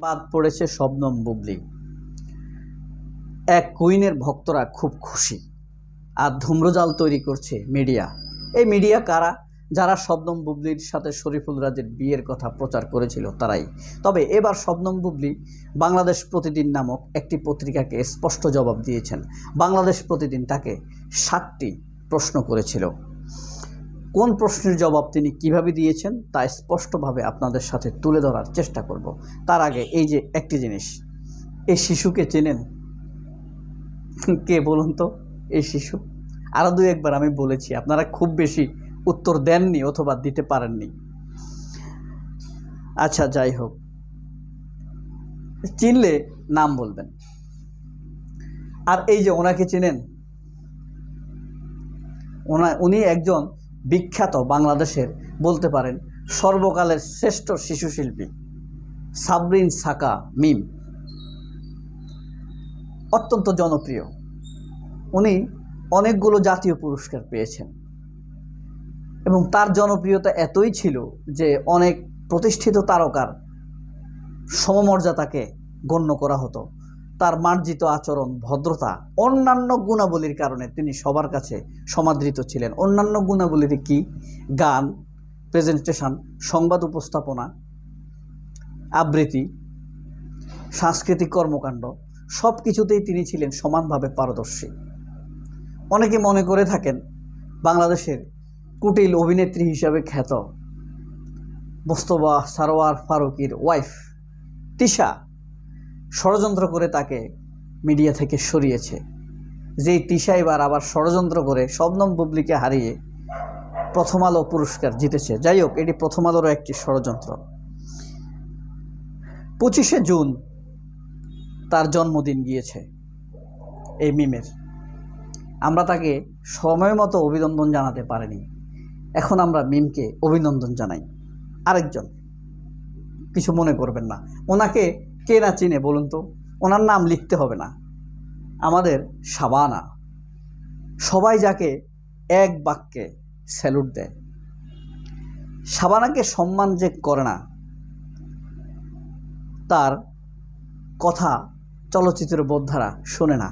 বাদ পড়েছে শবনম বুবলি। এক কুইনের ভক্তরা খুব খুশি। আর ধূম্রজাল তৈরি করছে মিডিয়া। এই মিডিয়া কারা? যারা শবনম বুবলির সাথে শরীফুল রাজের বিয়ের কথা প্রচার করেছিল, তারাই। তবে এবার শবনম বুবলি বাংলাদেশ প্রতিদিন নামক একটি পত্রিকাকে স্পষ্ট জবাব দিয়েছেন। বাংলাদেশ প্রতিদিন তাকে সাতটি প্রশ্ন করেছিল। কোন প্রশ্নের জবাব তিনি কীভাবে দিয়েছেন তা স্পষ্টভাবে আপনাদের সাথে তুলে ধরার চেষ্টা করব। তার আগে এই যে একটি জিনিস, এই শিশুকে চেনেন? কে বলুন তো? এই শিশু? আরও দু একবার আমি বলেছি, আপনারা খুব বেশি উত্তর দেননি অথবা দিতে পারেননি। আচ্ছা যাই হোক। চিনলে নাম বলবেন। আর এই যে ওনাকে চেনেন? ওনা, উনি একজন বিখ্যাত বাংলাদেশের বলতে পারেন সর্বকালের শ্রেষ্ঠ শিশু শিল্পী সাবরিন সাকা মিম। অত্যন্ত জনপ্রিয়। উনি অনেকগুলো জাতীয় পুরস্কার পেয়েছেন। এবং তার জনপ্রিয়তা এতই ছিল যে অনেক প্রতিষ্ঠিত তারকার সমমর্যাদাকে গণ্য করা হতো। তার মার্জিত আচরণ, ভদ্রতা, অন্যান্য গুণাবলীর কারণে তিনি সবার কাছে সমাদৃত ছিলেন। অন্যান্য গুণাবলীর কি? গান প্রেজেন্টেশন সংবাদ উপস্থাপনা, আবৃত্তি, সাংস্কৃতিক কর্মকাণ্ড সব কিছুতেই তিনি ছিলেন সমানভাবে পারদর্শী। অনেকে মনে করে থাকেন, বাংলাদেশের কুটিল অভিনেত্রী হিসাবে খ্যাত মোস্তবা সারোয়ার ফারুকির ওয়াইফ তিশা ষড়যন্ত্র করে তাকে মিডিয়া থেকে সরিয়েছে। যেই তিশা এবার আবার ষড়যন্ত্র করে শবনম বুবলিকে হারিয়ে প্রথম আলো পুরস্কার জিতেছে। যাই হোক, এটি প্রথম আলোরও একটি ষড়যন্ত্র। পঁচিশে জুন তার জন্মদিন গিয়েছে এই মিমের। আমরা তাকে সময় মতো অভিনন্দন জানাতে পারিনি। এখন আমরা মিমকে অভিনন্দন জানাই। আরেকজন, কিছু মনে করবেন না। ওনাকে কে না চিনে বলুন তো? ওনার নাম লিখতে হবে না। আমাদের সাবানা সবাই যাকে এক বাক্যে স্যালুট দেয়। সাবানাকে সম্মান যে করে না, তার কথা চলচ্চিত্রের বোদ্ধারা শোনে না।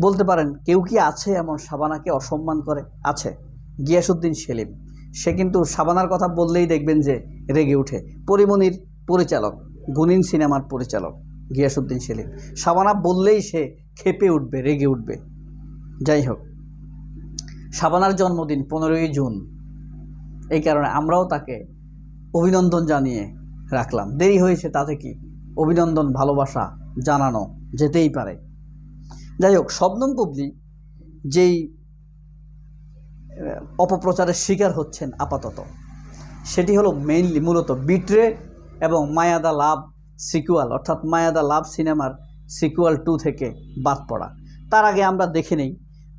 বলতে পারেন, কেউ কি আছে এমন সাবানাকে অসম্মান করে? আছে। গিয়াসুদ্দিন সেলিম। সে কিন্তু সাবানার কথা বললেই দেখবেন যে রেগে উঠে পরিমণির পরিচালক। গুনিন সিনেমার পরিচালক গিয়াসুদ্দিন সেলিম। সাবানা বললেই সে খেপে উঠবে, রেগে উঠবে। যাই হোক সাবানার জন্মদিন পনেরোই জুন। এই কারণে আমরাও তাকে অভিনন্দন জানিয়ে রাখলাম। দেরি হয়েছে তাতে কি? অভিনন্দন, ভালোবাসা জানানো যেতেই পারে। যাই হোক, শবনম বুবলি যেই অপপ্রচারের শিকার হচ্ছেন আপাতত, সেটি হলো মেইনলি মূলত বিট্রে এবং মায়াদা লাভ সিকুয়াল, অর্থাৎ মায়াদা লাভ সিনেমার সিকুয়াল টু থেকে বাদ পড়া। তার আগে আমরা দেখে নেই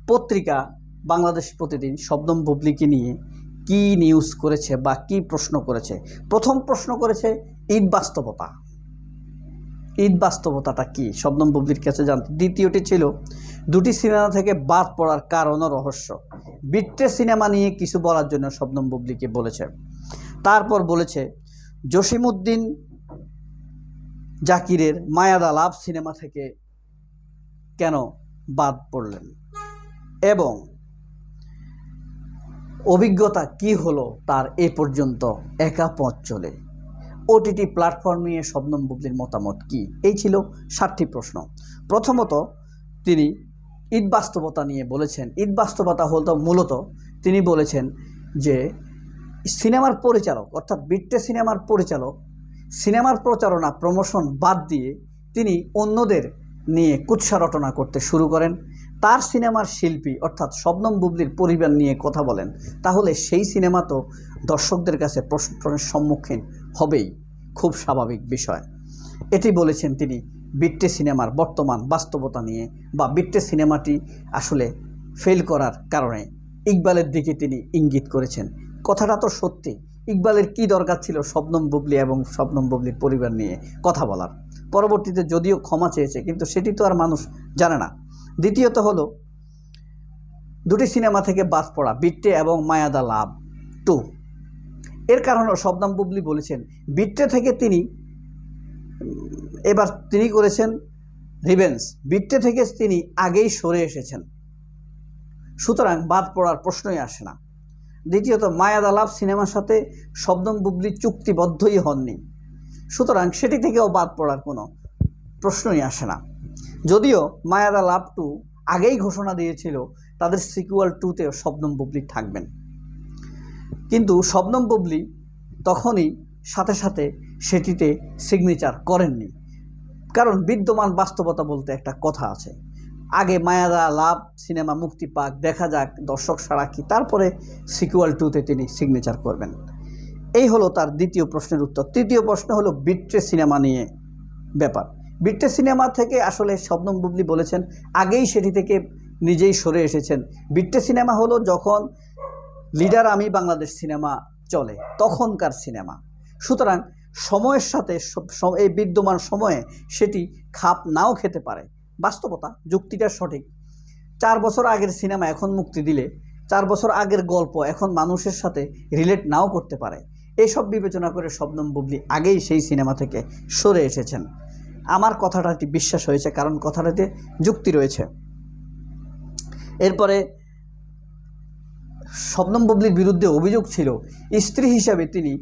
পত্রিকা বাংলাদেশ প্রতিদিন শবনম বুবলিকে নিয়ে কি নিউজ করেছে বা কি প্রশ্ন করেছে। প্রথম প্রশ্ন করেছে, ঈদ বাস্তবতা। ঈদ বাস্তবতাটা কি? শবনম বুবলির কাছে জানতে। দ্বিতীয়টি ছিল, দুটি সিনেমা থেকে বাদ পড়ার কারণ রহস্য। বিট্রে সিনেমা নিয়ে কিছু বলার জন্য শবনম বুবলিকে বলেছে। তারপর বলেছে জসিমউদ্দিন জাকিরের মায়াদা লাভ সিনেমা থেকে কেন বাদ পড়লেন? এবং অভিজ্ঞতা কি হলো তার এ পর্যন্ত একা পথ চলে? ওটিটি প্ল্যাটফর্ম নিয়ে শবনম বুবলির মতামত কি? এই ছিল ষাটটি প্রশ্ন। প্রথমত, তিনি ঈদ বাস্তবতা নিয়ে বলেছেন। ঈদ বাস্তবতা হলো মূলত তিনি বলেছেন যে সিনেমার পরিচালক, অর্থাৎ বিট্টে সিনেমার পরিচালক, সিনেমার প্রচারণা, প্রমোশন বাদ দিয়ে তিনি অন্যদের নিয়ে কুৎসা রটনা করতে শুরু করেন। তার সিনেমার শিল্পী, অর্থাৎ শবনম বুবলির পরিবার নিয়ে কথা বলেন, তাহলে সেই সিনেমা তো দর্শকদের কাছে প্রশ্নের সম্মুখীন হবেই। খুব স্বাভাবিক বিষয়। এটি বলেছেন তিনি বিট্টে সিনেমার বর্তমান বাস্তবতা নিয়ে, বা বিট্টে সিনেমাটি আসলে ফেল করার কারণে। ইকবালের দিকে তিনি ইঙ্গিত করেছেন। কথাটা তো সত্যি। ইকবালের কি দরকার ছিল শবনম বুবলি এবং শবনম বুবলির পরিবার নিয়ে কথা বলার? পরবর্তীতে যদিও ক্ষমা চেয়েছে, কিন্তু সেটি তো আর মানুষ জানে না। দ্বিতীয়ত হলো, দুটি সিনেমা থেকে বাদ পড়া বিট্টে এবং মায়াদা লাভ, টু। এর কারণে শবনম বুবলি বলেছেন বিট্টে থেকে তিনি, এবার তিনি করেছেন রিভেন্স বিট্টে থেকে তিনি আগেই সরে এসেছেন। সুতরাং বাদ পড়ার প্রশ্নই আসে না। দ্বিতীয়ত মায়াদালাভ সিনেমার সাথে শবনম বুবলি চুক্তিবদ্ধই হননি। সুতরাং সেটি থেকেও বাদ পড়ার কোনো প্রশ্নই আসে না। যদিও মায়াদা লাভ টু আগেই ঘোষণা দিয়েছিল, তাদের সিকুয়াল টুতেও শবনম বুবলি থাকবেন। কিন্তু শবনম বুবলি তখনই সাথে সাথে সেটিতে সিগনেচার করেননি। কারণ বিদ্যমান বাস্তবতা বলতে একটা কথা আছে। আগে মায়াদা লাভ সিনেমা মুক্তি পাক, দেখা যাক দর্শক সারা কি। তারপরে সিকুয়াল টুতে তিনি সিগনেচার করবেন। এই হলো তার দ্বিতীয় প্রশ্নের উত্তর। তৃতীয় প্রশ্ন হলো বিট্রে সিনেমা নিয়ে ব্যাপার। বিট্রে সিনেমা থেকে আসলে শবনম বুবলি বলেছেন, আগেই সেটি থেকে নিজেই সরে এসেছেন। বিট্রে সিনেমা হলো যখন লিডার আমি বাংলাদেশ সিনেমা চলে, তখনকার সিনেমা। সুতরাং সময়ের সাথে এই বিদ্যমান সময়ে সেটি খাপ নাও খেতে পারে। বাস্তবতা, যুক্তিটা সঠিক। চার বছর আগের সিনেমা এখন মুক্তি দিলে, চার বছর আগের গল্প এখন মানুষের সাথে রিলেট নাও করতে পারে। এইসব বিবেচনা করে শবনম বুবলি আগেই সেই সিনেমা থেকে সরে এসেছেন। আমার কথাটাটি বিশ্বাস হয়েছে, কারণ কথাটাতে যুক্তি রয়েছে। এরপরে শবনম বুবলির বিরুদ্ধে অভিযোগ ছিল, স্ত্রী হিসাবে তিনি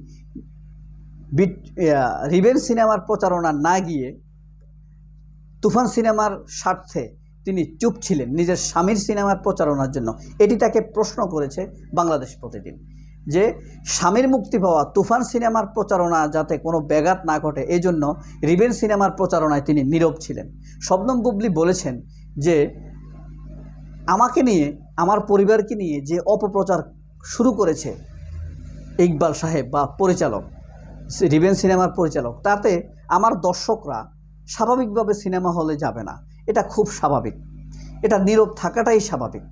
রিভেন সিনেমার প্রচারণা না গিয়ে তুফান সিনেমার স্বার্থে তিনি চুপ ছিলেন নিজের স্বামীর সিনেমার প্রচারণার জন্য। এটি তাকে প্রশ্ন করেছে বাংলাদেশ প্রতিদিন যে, স্বামীর মুক্তি পাওয়া তুফান সিনেমার প্রচারণা যাতে কোনো ব্যাঘাত না ঘটে এই জন্য রিভেন সিনেমার প্রচারণায় তিনি নীরব ছিলেন। শবনম বুবলি বলেছেন যে, আমাকে নিয়ে, আমার পরিবারকে নিয়ে যে অপপ্রচার শুরু করেছে ইকবাল সাহেব বা পরিচালক, রিবেন সিনেমার পরিচালক, তাতে আমার দর্শকরা স্বাভাবিকভাবে সিনেমা হলে যাবে না। এটা খুব স্বাভাবিক। এটা নীরব থাকাটাই স্বাভাবিক।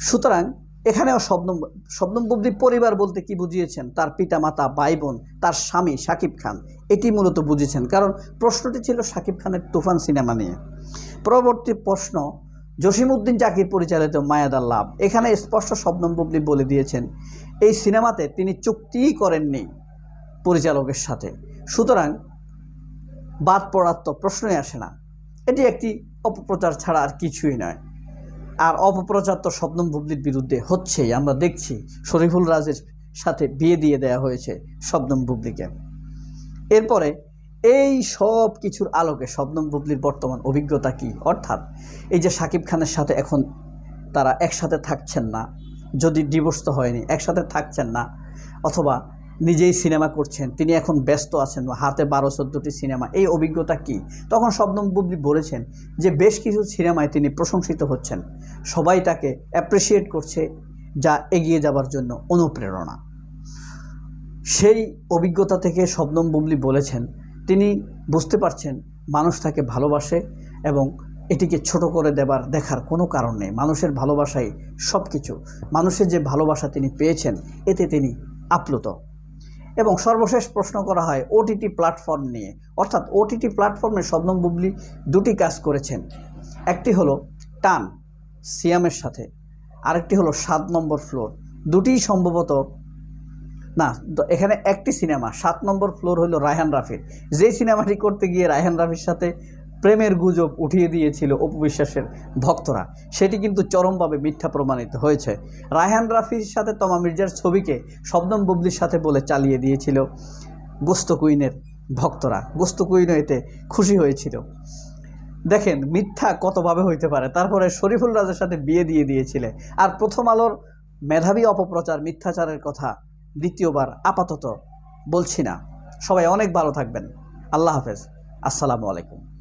সুতরাং এখানেও শবনম শবনম পরিবার বলতে কি বুঝিয়েছেন? তার পিতামাতা ভাই বোন তার স্বামী শাকিব খান। এটি মূলত বুঝেছেন। কারণ প্রশ্নটি ছিল শাকিব খানের তুফান সিনেমা নিয়ে। পরবর্তী প্রশ্ন, জসিমউদ্দিন জাকির পরিচালিত মায়াদার লাভ। এখানে স্পষ্ট শবনম বলে দিয়েছেন, এই সিনেমাতে তিনি চুক্তিই করেননি পরিচালকের সাথে। সুতরাং বাদ পড়ার তো প্রশ্নই আসে না। এটি একটি অপপ্রচার ছাড়া আর কিছুই নয়। আর অপপ্রচার তো শবনম বুবলির বিরুদ্ধে হচ্ছেই। আমরা দেখছি শরীফুল রাজের সাথে বিয়ে দিয়ে দেওয়া হয়েছে শবনম বুবলিকে। এরপরে এই সব কিছুর আলোকে শবনম বুবলির বর্তমান অভিজ্ঞতা কি? অর্থাৎ এই যে সাকিব খানের সাথে এখন তারা একসাথে থাকছেন না, যদি ডিভোর্স তো হয়নি, একসাথে থাকছেন না, অথবা নিজেই সিনেমা করছেন। তিনি এখন ব্যস্ত আছেন, হাতে বারো চোদ্দোটি সিনেমা। এই অভিজ্ঞতা কি? তখন শবনম বুবলি বলেছেন যে, বেশ কিছু সিনেমায় তিনি প্রশংসিত হচ্ছেন। সবাই তাকে অ্যাপ্রিসিয়েট করছে যা এগিয়ে যাবার জন্য অনুপ্রেরণা। সেই অভিজ্ঞতা থেকে শবনম বুবলি বলেছেন, তিনি বুঝতে পারছেন মানুষ তাকে ভালোবাসে এবং এটিকে ছোট করে দেবার, দেখার কোনো কারণ নেই। মানুষের ভালোবাসাই সব কিছু মানুষের যে ভালোবাসা তিনি পেয়েছেন, এতে তিনি আপ্লুত। এবং সর্বশেষ প্রশ্ন করা হয় ওটিটি প্ল্যাটফর্ম নিয়ে। অর্থাৎ ওটিটি প্ল্যাটফর্মে শবনম বুবলি দুটি কাজ করেছেন। একটি হলো টান সিয়ামের সাথে, আরেকটি হলো সাত নম্বর ফ্লোর। দুটিই সম্ভবত, না এখানে একটি সিনেমা, সাত নম্বর ফ্লোর হলো রায়হান রাফির। যেই সিনেমাটি করতে গিয়ে রায়হান রাফির সাথে প্রেমের গুজব উঠিয়ে দিয়েছিল অপু বিশ্বাসের ভক্তরা। সেটি কিন্তু চরমভাবে মিথ্যা প্রমাণিত হয়েছে। রায়হান রাফির সাথে তমা মির্জার ছবিকে শবনম বুবলির সাথে বলে চালিয়ে দিয়েছিল গোস্ত কুইনের ভক্তরা। গোস্ত কুইনও এতে খুশি হয়েছিল। দেখেন, মিথ্যা কতভাবে হইতে পারে? তারপরে শরীফুল রাজের সাথে বিয়ে দিয়ে দিয়েছিলে। আর প্রথম আলোর মেধাবী অপপ্রচার, মিথ্যাচারের কথা দ্বিতীয়বার আপাতত বলছি না। সবাই অনেক ভালো থাকবেন। আল্লাহ হাফেজ। আসসালামু আলাইকুম।